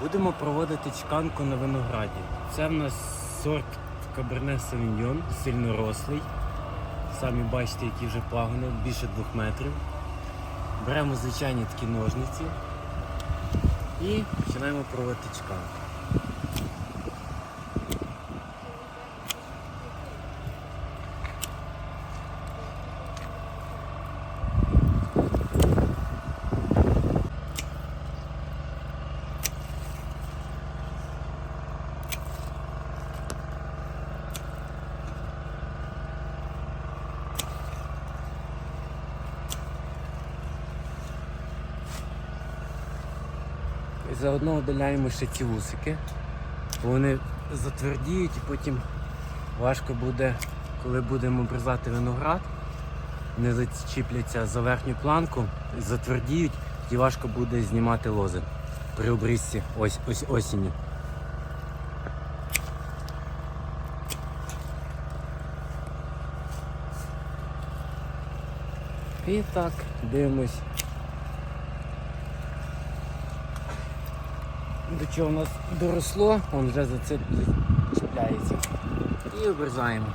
Будемо проводити чеканку на винограді. Це в нас сорт Каберне Савіньйон, сильно рослий. Самі бачите, які вже пагони, більше двох метрів. Беремо звичайні такі ножниці і починаємо проводити чеканку. І заодно видаляємо ще ці вусики, бо вони затвердіють і потім важко буде, коли будемо обрізати виноград, вони зачіпляться за верхню планку, затвердіють і важко буде знімати лози при обрізці ось, ось осінню. І так, дивимось. До чого в нас доросло, он вже за це чіпляється. І обрізаємо.